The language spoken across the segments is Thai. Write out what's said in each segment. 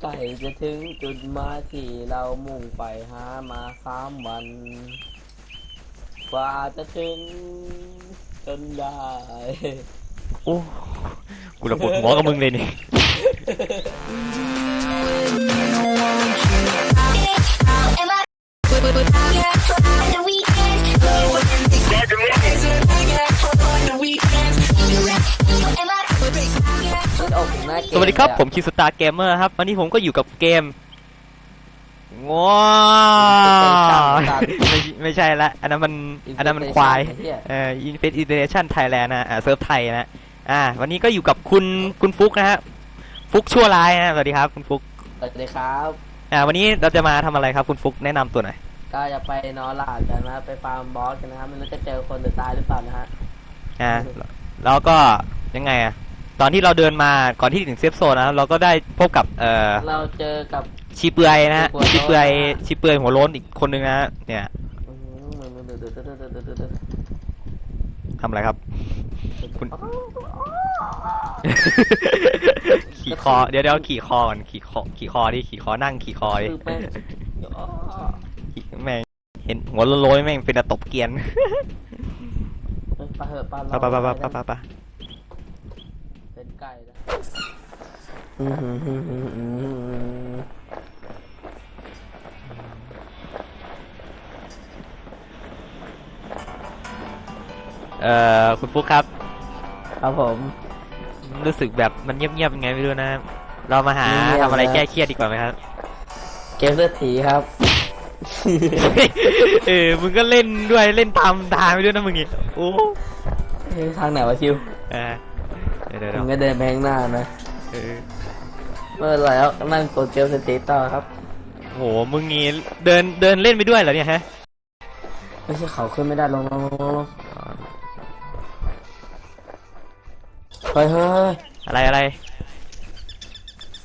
ใกล้จะถึงจุดหมายที่เรามุ่งไปหามาสามวัน กว่าจะถึงจนได้ โอ้ กูระปวดหัวกับมึงเลยนี่ มันออกถึงหน้าเกมสวัสดีครับเลยอะผมคิวสตาร์เกมเมอร์ครับ วันนี้ผมก็อยู่กับเกมง้าไม่ไม่ใช่ละ อันนั้นมัน อันนั้นมันควายไอ้เหี้ยเอ่อ Infest International Thailand นะอ่าเซิร์ฟไทยนะ อ่า วันนี้ก็อยู่กับคุณคุณฟุกนะฮะ ฟุกชั่วร้ายนะสวัสดีครับคุณฟุกสวัสดีครับ อ่า วันนี้เราจะมาทำอะไรครับคุณฟุกแนะนำตัวหน่อย ก็จะไปนอนหลับกันนะไปฟาร์มบอสกันนะครับไม่รู้จะเจอคนหรือตายหรือเปล่านะฮะ อ่า แล้วก็ยังไงอะ ตอนที่เราเดินมาก่อนที่ถึงเซฟโซนนะเราก็ได้พบกับเอ่อเราเจอกับ ชีเปลือยนะฮะหัวโล้นชีเปลือยนะฮะชีเปลือยหัวโล้นอีกคนนึงนะฮะเนี่ยอื้อหือทำอะไรครับ คุณ ขี่คอเดี๋ยวเดี๋ยวขี่คอก่อนขี่คอขี่คอดิขี่คอนั่งขี่คอดิ คือแม่งอ๋อขี่แม่งเห็นหัวโล้นๆแม่งเป็นตะตบเกรียนเฮ้ยปลาเหอะปลาปะปะปะปะปะปะปะเป็น ไก่นะเอ่อคุณฟุกครับ ครับผม รู้สึกแบบมันเงียบๆยังไงไม่รู้นะ เรามาหาเงียบๆทำอะไรนะแก้เครียดดีกว่าไหมครับ เกมเลือดถีครับ เออ มึงก็เล่นด้วยเล่นตามทางไปด้วยนะมึงอีกโอ้เฮ้ยทางไหนวะชิวอ่า เดี๋ยวเดี๋ยวผเดี๋ยวมก็เดินไปข้างหน้านะเออเมื่อไหร่แล้วนั่งกดเกมสตรีต่อครับโหมึงงี้เดินเดินเล่นไปด้วยเหรอเนี่ยฮะไม่ใช่เขาขึ้นไม่ได้ลงลงลงลงเฮ้ยเฮ้ยอะไรอะไร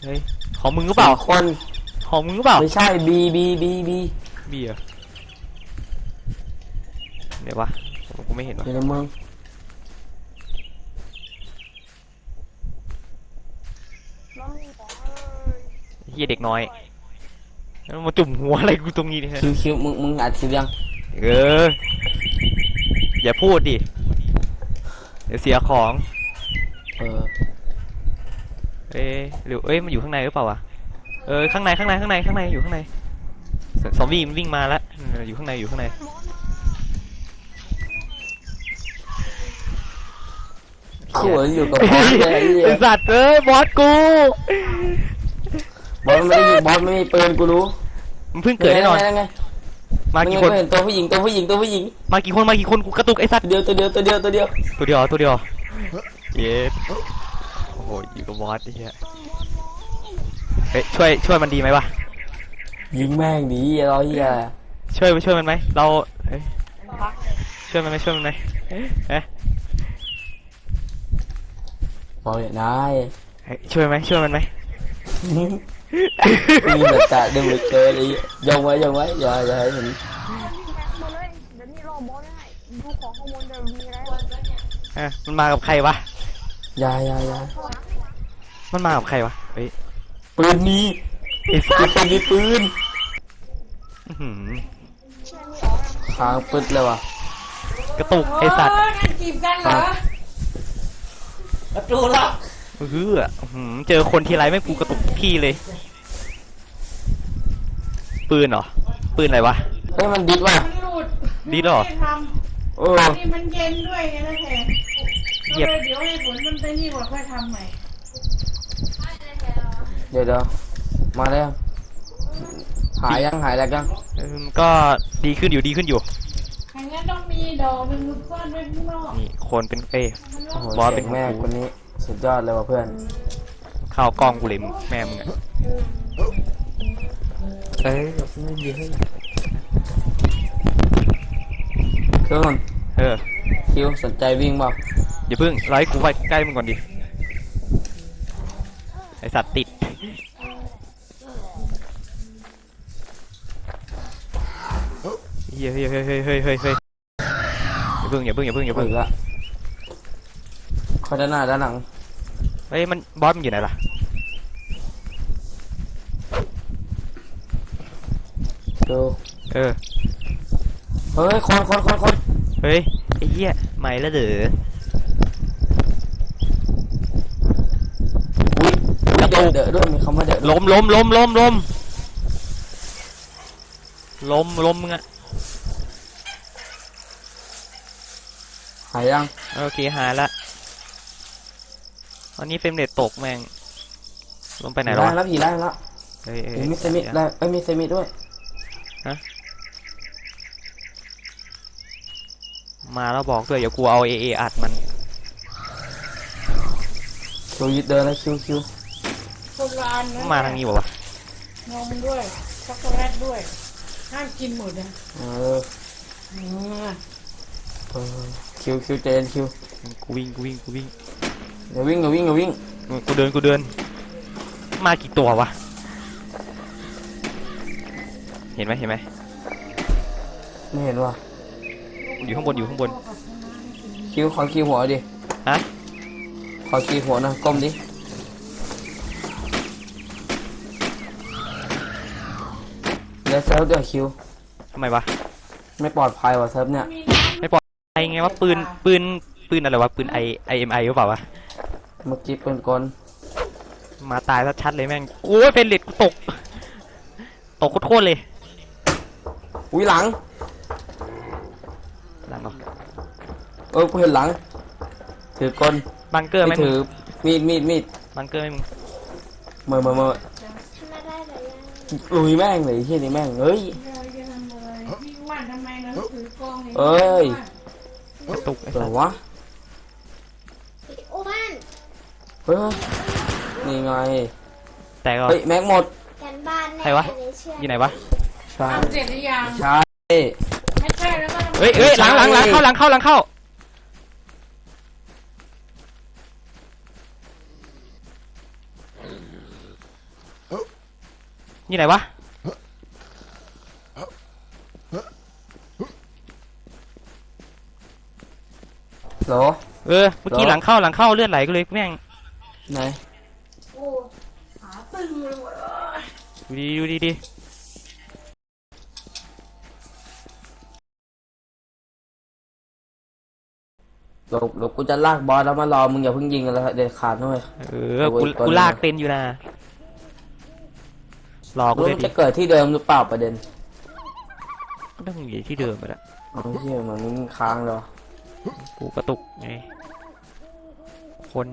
เฮ้ยของมึงหรือเปล่าสี่คนของมึงหรือเปล่าไม่ใช่บีบีบีบีบีเหรอเดี๋ยววะกูไม่เห็นวะอยู่ในเมือง เฮียเด็กน้อยแล้วมาจุ่มหัวอะไรกูตรงนี้เนี่ยฮะคิวคิวมึงมึงอัดคลิปยังเออ อย่าพูดดิ เดี๋ยวเสียของ เออ เอ้ยหรือเอ้ยมันอยู่ข้างในหรือเปล่าวะ เออข้างในข้างในข้างในข้างในอยู่ข้างในซซอมบี้มันวิ่งมาแล้วเอออยู่ข้างในอยู่ข้างใน ขวนอยู่กับบอสเลยไอ้เหี้ยไอสัตว์เอ้ยบอสกูบอสไม่ได้ยิงบอสไม่มีปืนกูรู้มันเพิ่งเกิดแน่นอน ไงไงมามึงกี่ยังคนไม่เห็นตัวผู้หญิงตัวผู้หญิงตัวผู้หญิงมากี่คนมากี่คนกูกระตุกไอสัตว์ตัวเดียวตัวเดียวตัวเดียวตัวเดียวตัวเดียวตัวเดียวเย็ดโอ้โหอยู่กับบอสไอ้เหี้ยเฮ้ยช่วยช่วยมันดีไหมวะยิงแม่งดีรอเฮียอะไรอะช่วยช่วยมันไหมเราเอ้ยช่วยมันไหมช่วยมันไหมเอ๊ะ บอกเลยนายเฮ้ยช่วยไหมช่วยมันไหม มีเหมือนกะเดิมเหมือนเกินเลยยงไว้ยงไว้อย่าอย่าให้เห็นมาเลยเดี๋ยวนี้รอบอสให้ดูของข้างบนเดี๋ยวมีอะไรเอ้ยมันมากับใครวะ อย่าอย่าอย่ามันมากับใครวะเฮ้ยปืนนี้ไอ้สัมีสปืนมีปืนอื้อหือค้างปึ๊ดเลยว่ะกระตุกไอ้สัตว์ จีบกันเหรอ ประตูล็อกเฮ้ยอื้อหือเจอคนทีไรไม่งกูกระตุกทุกที่เลย ปืนเหรอ ปืนอะไรวะ เฮ้ยมันดิดว่ะมันหลุดดีเหรอ ไม่ได้ทโอ้ำนี่มันเย็นด้วยไงนะแขกเหยียบก็เลยเดี๋ยวให้ฝนมันไปนี่กว่าค่อยทำใหม่ เดี๋ยวเดี๋ยวมาแล้วหายยังหายแล้วยังเออก็ดีขึ้นอยู่ดีขึ้นอยู่ อย่างนั้นต้องมีดอกเป็นมุดซ่อนไว้ข้างนอกนี่คนเป็นเอ้ยโอ้โหบอสเป็นเจ๋งแม่ของกูคนนี้สุดยอดเลยว่ะเพื่อน เข้ากล้องกูเลยมึงแม่มึงอะเอ้ยไม่ดีให้เครื่องเออคิวสนใจวิ่งเปล่าอย่าเพิ่งไล่กูไว้ใกล้มึงก่อนดิไอสัตว์ติด ยเฮ้ยเฮ้ยเฮ้ยเฮ้ยเฮ้ยเฮ้ยอย่าเพิ่งอย่าเพิ่งอย่าเพิ่งอย่าถึเพิ่งละคอยด้านหน้าด้านหลังเฮ้ยมันบอสมันอยู่ไหนล่ะดูเออเฮ้ยคนคนคนคนเฮ้ยไอ้เหี้ยไม่และเด้ออุ้ยกระตุกเดอะด้วยมีคำว่าเดอะด้วยล้มล้มล้มล้มล้มล้มล้มงะ หายยัง โอเคหายละตอนนี้เฟรมเรทตกแม่ง ลงไปไหนแล้วได้วะแล้วผีได้แล้วเฮ้ยเฮ้ยเฮ้ยมีเซมิได้เอ้ยมีเซมิด้วย มาแล้วบอกด้วยเดี๋ยวกูเอาเอเออัดมัน คิวยึดเดินแล้วคิวคิวคนร้านนะมาทางนี้บอกว่าวะนมด้วย ช็อกโกแลตด้วย ห้ามกินหมดนะเอออืมเออ คิวคิวเจนคิวกูวิ่งกูวิ่งกูวิ่งเดี๋ยววิ่งเดี๋ยววิ่งเดี๋ยววิ่งกูเดินกูเดิน มากี่ตัววะ เห็นไหมเห็นไหมไม่เห็นว่ะอยู่ข้างบนอยู่ข้างบน คิวขอคิวหัวดิฮะขอคิวหัวหนะก้มดิเดี๋ยวเซิร์ฟเดี๋ยวคิวทำไมวะไม่ปลอดภัยว่ะเซิร์ฟเนี่ย ไอไงวะปืนปืนปืนอะไรวะปืนไอไอเอ็มไอหรือเปล่าวะเมื่อกี้เป็นกลมาตายชัดๆเลยแม่งโอ้ยเฟรนเลตกูตก ตกโคตรๆเลยอุ้ยหลัง หลังเหรอเออกูเห็นหลัง ถือกลบังเกอร์ไหมไม่ถือมีดมีดมีดบังเกอร์ไหมมึงเมื่อเมื่อเมื่อลุยแม่งเลยที่นี่แม่งเอ้ยเยอะๆเลยพี่อ้วันทำไมหนังสือกองอย่างนี้เอ้ย กระตุกไอ้เหรสัอสวะอ้วนเฮ้ยนี่ไงแต่ก็ เฮ้ยแม็กหมดกันบ้านแน่ใครวะ เลยเชื่ออยู่ไหนวะ ใช่ทำเสร็จหรือยังใช่ไม่ใช่แล้วก็เฮ้ยเฮ้ยหลังหลังหลังเข้าหลังเข้าหลังเข้า นี่ไหนวะ โหลเออเมื่อกี้เหรอหลังเข้าหลังเข้าเลือดไหลก็เลยแม่งไหนโอ้ขาตึงเลยหมดเลยดูดีดูดีดีหลบหลบกูจะลากบอสแล้วมารอมึงอย่าเพิ่งยิงกันเลยเด็ดขาดด้วยเออกูโอ้ยตัวกูนี้ลากเป็นอยู่นะรอกูรู้เลยมันดิจะเกิดที่เดิมหรือเปล่าประเด็นก็ต้องอยู่ที่เดิมไปละ เอาเชี่ยมันมึงค้างเลยวะ กูกระตุกไง คน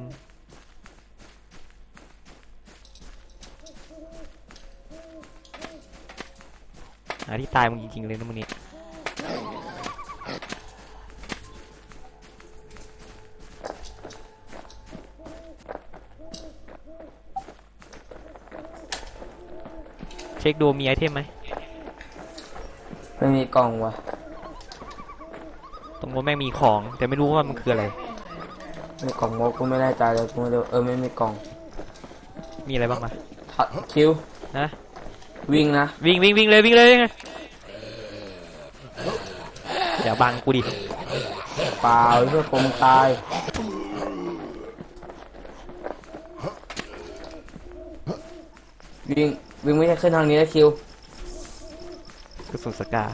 หาที่ตายมึงจริงๆเลยนะมึงนี่เช็คดูมีไอเทมไหมไม่มีกล่องวะ ตรงนู้นแม่งมีของ แต่ไม่รู้ว่ามันคืออะไร มีกล่องโมกูไม่แน่ใจเลยกูไม่รู้เออไม่มีกล่องมีอะไรบ้างมาทัดคิวนะวิ่งนะวิ่งวิ่งวิ่งเลยวิ่งเลยวิ่งเลยอย่าบังกูดิเปล่าเพื่อคมตายวิ่งวิ่งไม่ใช่ขึ้นทางนี้นะคิวกระสุนสกา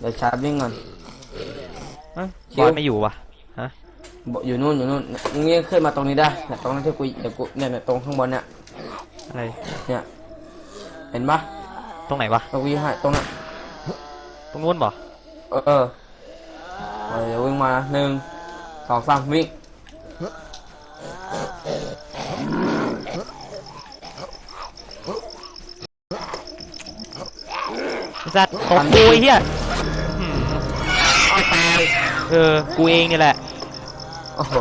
เดี๋ยวชาร์จวิ่งก่อนเอ้าคิบวอลไม่อยู่วะบอกอยู่นู่นอยู่นู่นมึงเงี้ยขึ้นมาตรงนี้ได้เนี่ยตรงนั้นที่กูเดี๋ยวกูเนี่ยเนี่ยตรงข้างบนเนี่ยอะไรเนี่ย เห็นปะตรงไหนวะตรงวิ่งให้ตรงนั้นตรงนู้นบ่เออเออเออเดี๋ยววิ่งมานะหนึ่งสองสามวิ่ง สัตว์ตกกูไอ้เหี้ยอืมเออ กูเองนี่แหละ โอ้โห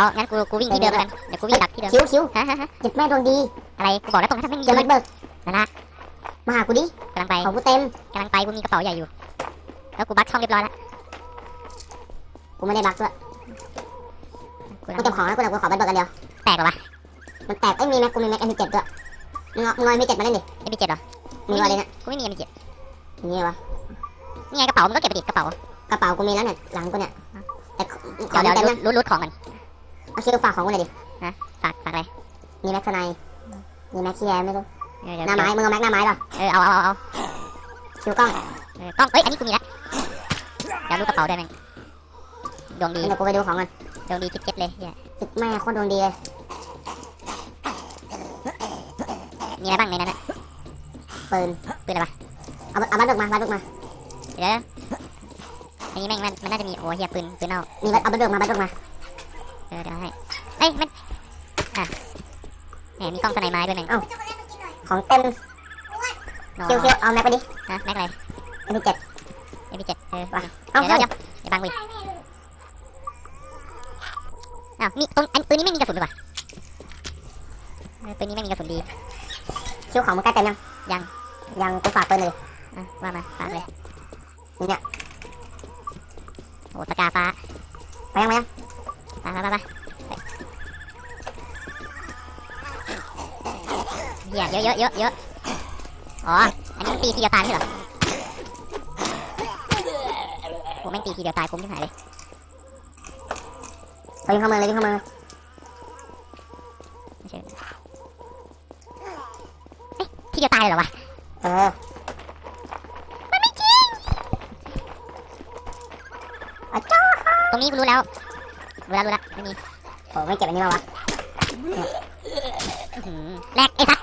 ยวงั้นกูกูวิ่งที่เดิมแล้วกันเดี๋ยวกูวิ่งดักที่เดิมคิวคิวฮะฮะฮะหยิบแม่ดวงดีอะไรกูบอกแล้วตรงนั้นถ้าไม่มีอย่าเดิมานเบิกนั่นละมาหากูดิกำลังไปของกูเต็มกำลังไปกูมีกระเป๋าใหญ่อยู่ แล้วกูบักช่องเรียบร้อยแล้วกูไม่ได้บักด้วยกูกูเก็บของแล้วกูเดี๋ยวกูขอบัตรเบิกกันเดียวแตกเหรอวะมันแตกเอ้ยมีแม็กกูมีแม็กเอ็มเจ็ดด้วยมึงเอามึงเอาเอ็มเจ็ดมาเล่นดิเอ็มพีเจ็ดเหรอมีอะไรเนี่ยกูไม่มีเอ็มพีเจ็ดมีอะไรวะนี่ไงกระเป๋ามึงก็เก็บไปดิกระเป๋ากระเป๋ากูมีแล้วเนี่ยหลังกูเนี่ยแต่ขเดี๋ยวองเดี๋ยวเต็มรูนะดรูดของกัน เอาชื่อฝากของกูหน่อยดิฝากฝากอะไรมีแม็กสไนด์มีแม็กเชียร์ไม่รู้เออเดี๋ยวหน้าไม้มึงเอาแม็กหน้าไม้ป่ะเออเอาเอาเอาเอาคิวกล้องเออกล้องเอ้ยอันนี้กูมีแล้วเดี๋ยวรูดกระเป๋าได้ไหมงดวงดีเดี๋ยวกูไปดูของกันดวงดีจิ๊บๆเลยเหี้ยติดแม่โคตรดวงดีเลยมีอะไรบ้างในนั้นอะปืนปืนอะไรวะเอาเอาบัตรเบิกมาบัตรเบิกมาเดี๋ยวอันนี้แม่งมันมันน่าจะมีโอ้เฮียปืนปืนเน่ามีบัตรเอาบัตรเบิกมาบัตรเบิกมา เออเดี๋ยวให้เอ้ยมันอะแหมมีกล้องสไนไม้ด้วยแม่งของเต็มโนคิวคิวเอาแม็กไปดิฮะแม็กอะไรเอ็มเจ็ดเอ็มพีเจ็ดเออเอาเดี๋ยวเฮ้ยเดี๋ยวเดี๋ยวบังวิอ้าวนี่ตรงอันปืนนี้ไม่มีกระสุนหรือเปล่าเออปืนนี้ไม่มีกระสุนดีคิวของมึงใกล้เต็มยังยังยังกูฝากปืนเลยอะว่ามาฝากเลยเนี่ยโอ้สกาฟ้าไปยังไปยัง ไปไปไปไปเยเยอะเยอะเยอะเยอะอ๋อ อันนี้ตีทีเดียวตายไม่ใช่เหรอโอ้แม่งตีทีเดียวตายคุ้มที่หายเลยไปวิ่งเข้าเมืองเลยวิ่งเข้าเมืองไม่ใช่เอ๊ะทีเดียวตายเลยเหรอวะเอออะจ้าตรงนี้กูรู้แล้ว รู้แล้วรู้แล้วไม่มีโอ้ไม่เก็บอันนี้มาวะอื้อหือแรกไอ้สัส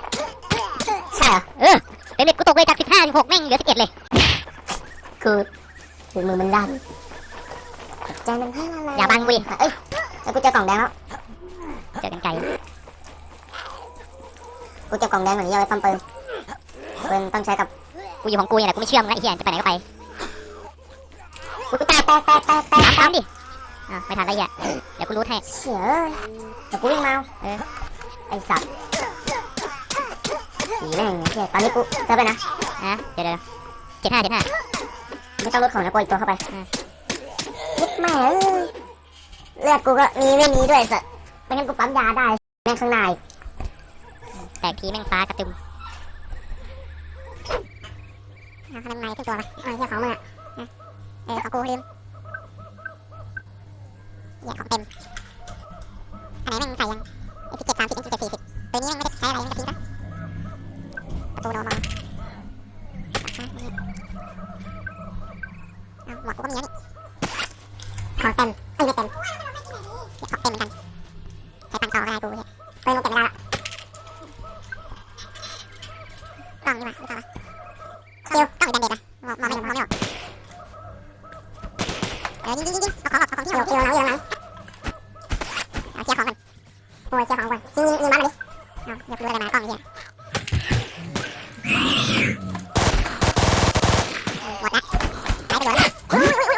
ใช่เหรอเออเดลิทกูตกเลยจากสิบห้าสิบหกแม่งเหลือสิบเอ็ดเลยคือคือมือมันดันใจมันให้อะไรอย่าบังกูดิเอ้ยแล้วกูเจอกล่องแดงแล้วเจอกันไกลกูเจอกล่องแดงเหมือนนี้เอาไว้ปั๊มปืนปืนต้องใช้กับกูอยู่ของกูเนี่ยแหละกูไม่เชื่อมึงนะไอ้เหี้ยจะไปไหนก็ไปกูแตกแตกแตกแตกแตตามกตามดิ อะไม่ทันไรอะเดี๋ยวกูรู้ให้เฉียเดี๋ยวกูวิ่งมาเอาเออไอ้สัตว์ผีแม่งไอ้เหี้ยตอนนี้กูเจอไปนะนะเดี๋ยวเดี๋ยวเจ็ดห้าเจ็ดห้าไม่ต้องลดของนะกูอีกตัวเข้าไปอืมยิดแม่เอ้ยเลือดกูก็มีไม่มีด้วยสัตว์ไม่งั้นกูปั๊มยาได้แม่งข้างในแตกทีแม่งฟ้ากระตึมเอาข้างในขึ้นตัวมาเออเหี้ยของมึงอะเออของกูลืม เหี้ยของเต็มอันไหนแม่งใส่ยังไอ้ที่เจ็ดสามสิบไอ้ที่เจ็ดสี่สิบตัวนี้แม่งไม่ได้ใช้อะไรมันกระพริบนะประตูโดนมาเอาหมวกกูก็มีแล้วนี่ของเต็มเอ้ยไม่เต็มเดี๋ยวของเต็มเหมือนกันใช้ตังค์ต่อก็ได้กูเนี่ยปืนมึงเก็บไม่ได้ละกล้องนี่าหรือเปล่าเดี๋ยวกล้องอีกแบนเด็ดอะมองไมองไม่มองไม่ออกเออยิงยิงยิงเอาของออก เอาของที่เอยวอกเดี๋ยวหลังเดี๋ยวหลังเอาเชียร์ของก่อนโอ้ยเจ้าของก่อนยิงยิงยิงมันมาดิเอาเดี๋ยวกูดอะไรมากล้องเนี่ยหมดละหายไปโดนละ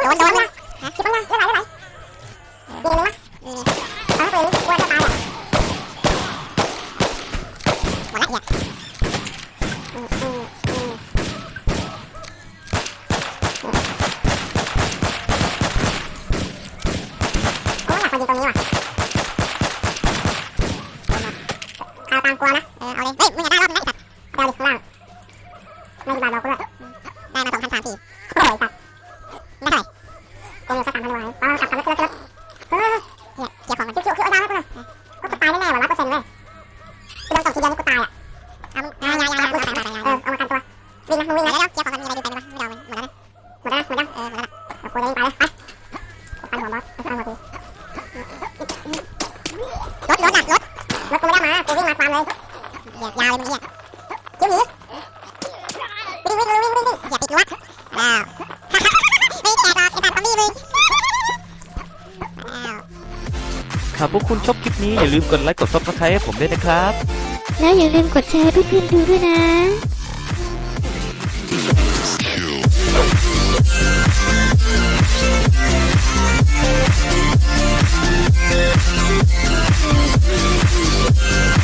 โดนโดนละ คิดว่าไงเรื่องอะไรเรื่องอะไรยิงเลยมั้ยเอาปืนนี่กลัวจะตายแหละ หมดละเนี่ย อืมอืมอืมกูอยากมายิงตรงนี้ว่ะเอาตามกลัวนะ เออเอาเลยเฮ้ยมึงอย่าได้รอบนึงนะไอ้สัตว์ เดี๋ยวดิข้างล่างไม่กี่บาทเราก็ด้วย ได้มาสองพันสามสี่ โอ้ยสัตว์ ไม่เท่าไหร่ กูมีแค่สามพันไว้เอากลับกันแล้วก็แล้วเออ เนี่ยเคลียร์ ของมันคิ หากพวกคุณชอบคลิปนี้อย่าลืมกดไลค์กดซับสไครต์ให้ผมด้วยนะครับ แล้วอย่าลืมกดแชร์ให้เพื่อนๆดูด้วยนะ We'll be right back.